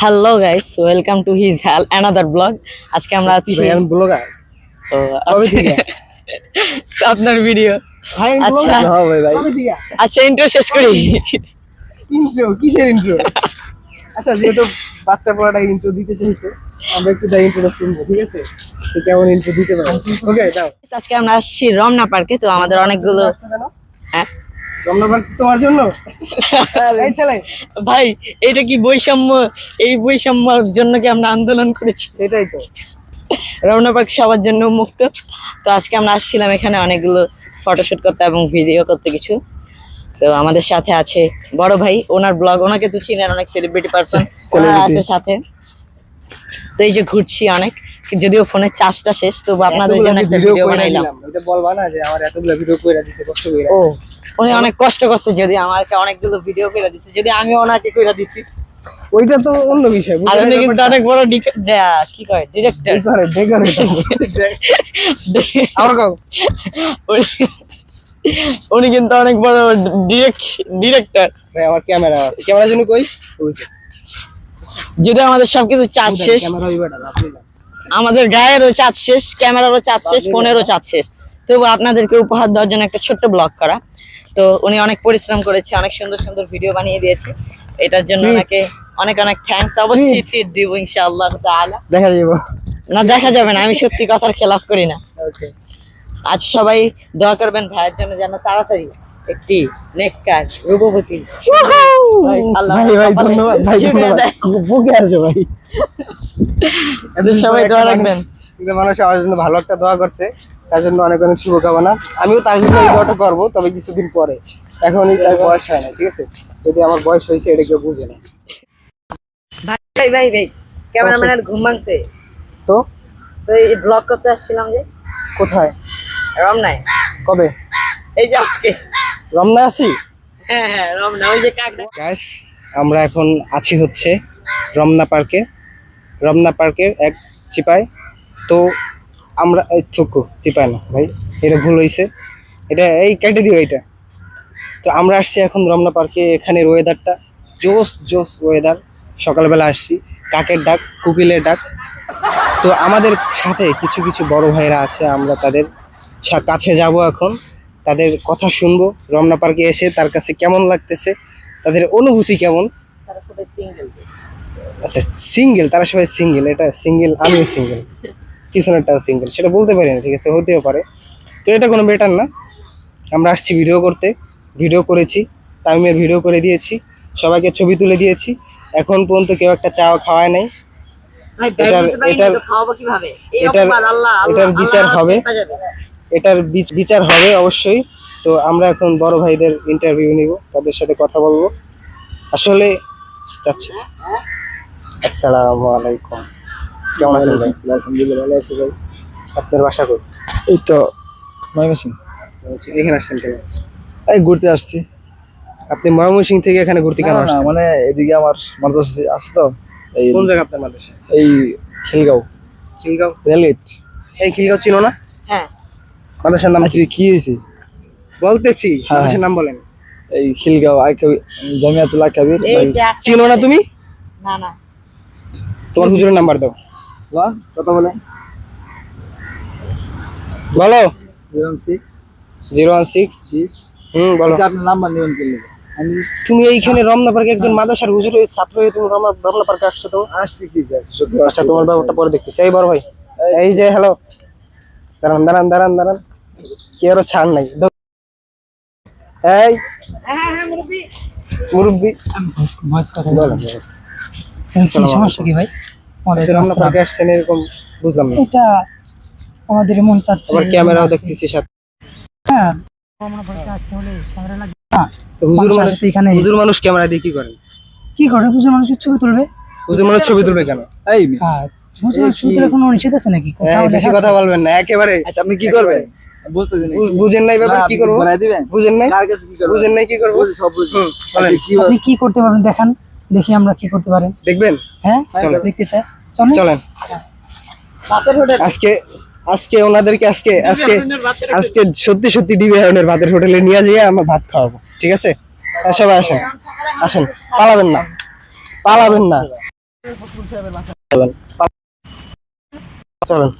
Hello guys welcome to হিজ হ্যাল another blog আজকে আমরা আছি ব্লগার আজকে- থেকে? আপনার ভিডিও আচ্ছা। হ্যাঁ ভাই ভাই। আচ্ছা ইন্টার শেষ করি। ইন্ট্রো কিসের ইন্ট্রো আচ্ছা যেহেতু বাচ্চা পড়াটা ইন্ট্রো দিতে চাইছে আমরা একটু তাই ইন্ট্রোটা শুনব ঠিক আছে? তো কেমন ইন্ট্রো দিতে পারো? ওকে দাও। আজকে আমরা আসছি রমনা পার্কে তো আমাদের অনেকগুলো হ্যাঁ? রমনাপার্ক তোমার জন্য? এই ছেলে। ভাই এটা কি বৈষম্য? এই বৈষম্যর জন্য কি আমরা আন্দোলন করেছি? সেটাই তো। রমনা পার্ক সবার জন্য মুক্ত। তো আজকে আমরা আসছিলাম এখানে অনেকগুলো ফটোশুট করতে এবং ভিডিও করতে কিছু। তো আমাদের সাথে আছে বড় ভাই ওনার ব্লগ ওনাকে তো চিনেন অনেক সেলিব্রিটি পার্সন. আছে সাথে। তো এই যে ঘুরছি অনেক। যদিও ফোনের চার্জটা শেষ তবু আপনাদের জন্য একটা ভিডিও ভিডিও বানাইলাম। এটা বলবা না যে আমার এতগুলো ভিডিও করে দিছে কষ্ট করে ও। উনি অনেক কষ্ট করছে যদি আমাকে অনেকগুলো ভিডিও করে দিচ্ছে যদি আমি ওনাকে করে দিচ্ছি ওইটা তো অন্য বিষয় আর উনি কিন্তু অনেক বড় কি কয়? ডিরেক্টর করে ডেকোরেটর কাউ উনি- কিন্তু অনেক বড় ডিরেক্ট ডিরেক্টর ভাই আমার ক্যামেরা আছে। ক্যামেরা জন্য কই? যদি আমাদের সবকিছু চার্জ শেষ আমাদের গায়েরও চার্জ শেষ ক্যামেরারও চার্জ শেষ ফোনেরও চার্জ শেষ। তবু আপনাদেরকে উপহার দেওয়ার জন্য একটা ছোট্ট ব্লগ করা। তো উনি অনেক পরিশ্রম করেছে অনেক সুন্দর সুন্দর ভিডিও বানিয়ে দিয়েছে। এটার জন্য ওনাকে অনেক অনেক থ্যাঙ্কস অবশ্যই ফিট দিব ইনশাআল্লাহ তাআলা। দেখা যাব না দেখা যাবে না আমি সত্যি কথার খেলাফ করি না। ওকে। আজ সবাই দোয়া করবেন ভাইয়ের জন্য যেন তাড়াতাড়ি একটি নেককার রূপবতী। ভাই, আল্লাহ ভাই ভাই ধন্যবাদ ভাই। বুকে আসো ভাই। তো সবাই দোয়া রাখবেন। মানুষ আমার জন্য ভালো একটা দোয়া করছে। তার জন্য অনেক অনেক শুভকামনা। আমিও তার জন্য এই দোয়াটা করব তবে কিছুদিন পরে। এখনই তার বয়স হয় না ঠিক আছে? যদি আমার বয়স হয়েছে এটা কেউ বুঝে না। ভাই ভাই ভাই ক্যামেরাম্যানের ঘুম ভাঙছে। তো? তো এই ব্লগ করতে আসছিলাম যে। কোথায়? রমনায়। কবে? এই যে আজকে। রমনা আছি? হ্যাঁ হ্যাঁ রমনা ওই যে কাকড়া। গ্যাস আমরা এখন আছি হচ্ছে রমনা পার্কে। রমনা পার্কের এক চিপায় তো আমরা এই থুকু চিপায় না ভাই। এটা ভুল হয়েছে এটা এই কেটে দিও এটা তো আমরা আসছি এখন রমনা পার্কে এখানের ওয়েদারটা জোস জোস ওয়েদার সকালবেলা আসছি কাকের ডাক কুকিলের ডাক। তো আমাদের সাথে কিছু কিছু বড় ভাইরা আছে আমরা তাদের কাছে যাব এখন। তাদের কথা শুনব রমনা পার্কে এসে তার কাছে কেমন লাগতেছে তাদের অনুভূতি কেমন? তারা সবাই সিঙ্গেল আচ্ছা সিঙ্গেল তারা সবাই সিঙ্গেল এটা সিঙ্গেল আমিও সিঙ্গেল পিছনেরটাও সিঙ্গেল সেটা বলতে পারি না ঠিক আছে? হতেও পারে। তো এটা কোনো বেটার না। আমরা আসছি ভিডিও করতে। ভিডিও করেছি তামিমের ভিডিও করে দিয়েছি সবাইকে ছবি তুলে দিয়েছি। এখন পর্যন্ত কেউ একটা চাও খাওয়ায় নাই। এটার- এটার- এটার- এটার বিচার হবে। এটার বিচ- বিচার হবে অবশ্যই। তো আমরা এখন বড় ভাইদের ইন্টারভিউ নিব তাদের সাথে কথা বলব। আসলে যাচ্ছে। আসসালামু আলাইকুম। কেমন আছেন ভাই আলহামদুলিল্লাহ ভালো আছি ভাই। আপনার বাসা কই? এই তো ময়মনসিং এখানে আসছেন কেন? এই ঘুরতে আসছি। আপনি ময়মনসিং থেকে এখানে ঘুরতে কেন আসছেন? মানে এদিকে আমার মাদ্রাসা আছে তো। এই কোন জায়গা আপনার মাদ্রাসা? এই খিলগাঁও। খিলগাঁও? রেলগেট। এই খিলগাঁও চিনো না? হ্যাঁ। মাদ্রাসার নাম আজকে কি হয়েছে? বলতেছি হ্যাঁ। মাদ্রাসার নাম বলেন। এই খিলগাঁও জামিয়াতুল আকাবির চিনো না তুমি? না না। তোমার হুজুরের নাম্বার দাও। কথা বলেন। বলো। Zero six. Zero one six. Six. হুম বলো। আপনার নাম্বার নেবেন করলে আমি তুমি এইখানে রমনা পার্কে একজন মাদ্রাসার হুজুর ছাত্র হয়ে তুমি রমনা রমনা পার্কে আসছো তো আসছি কি আচ্ছা তোমার ব্যাপারটা পরে দেখতেছি। এই বড় ভাই এই। যে হ্যালো দাঁড়ান দাঁড়ান দাঁড়ান দাঁড়ান। কি আরও ছাড় নাই? এই। হ্যাঁ হ্যাঁ মুরব্বী। কি সমস্যা কি ভাই? ওয়ালাইকুম রমনা পার্কে আসছেন এরকম বুঝলাম না। এটা আমাদের মন চাচ্ছে আবার ক্যামেরাও দেখতেছি সাথে। হ্যাঁ। আমরা বাড়িতে আসতে হলে ক্যামেরা লাগবে। না হুজুর মানুষ এখানে হুজুর মানুষ ক্যামেরা দিয়ে কি করেন কি করে? হুজুর মানুষের ছবি তুলবে? হুজুর মানুষ ছবি তুলবে কেন? এই হ্যাঁ হুজুর ছবি কোনো নিষেধ আছে নাকি? হ্যাঁ, বেশি কথা বলবেন না একেবারে আচ্ছা আপনি কি করবেন? বুঝতেছি না বুঝেন নাই ব্যাপার কি করব? বুঝেন নাই? কার কাছে কি বুঝেন নাই করব? সব। আচ্ছা, কি আপনি কি করতে পারবেন? দেখান দেখি আমরা কি করতে পারেন দেখবেন? হ্যাঁ দেখতে চাই। চলেন। আজকে আজকে ওনাদেরকে আজকে আজকে আজকে সত্যি সত্যি ডিবি হারনের ভাতের হোটেলে নিয়ে যেয়ে আমরা ভাত খাওয়াবো। ঠিক আছে? হ্যাঁ, সবাই আসেন। আসেন। পালাবেন না। পালাবেন না। চলেন।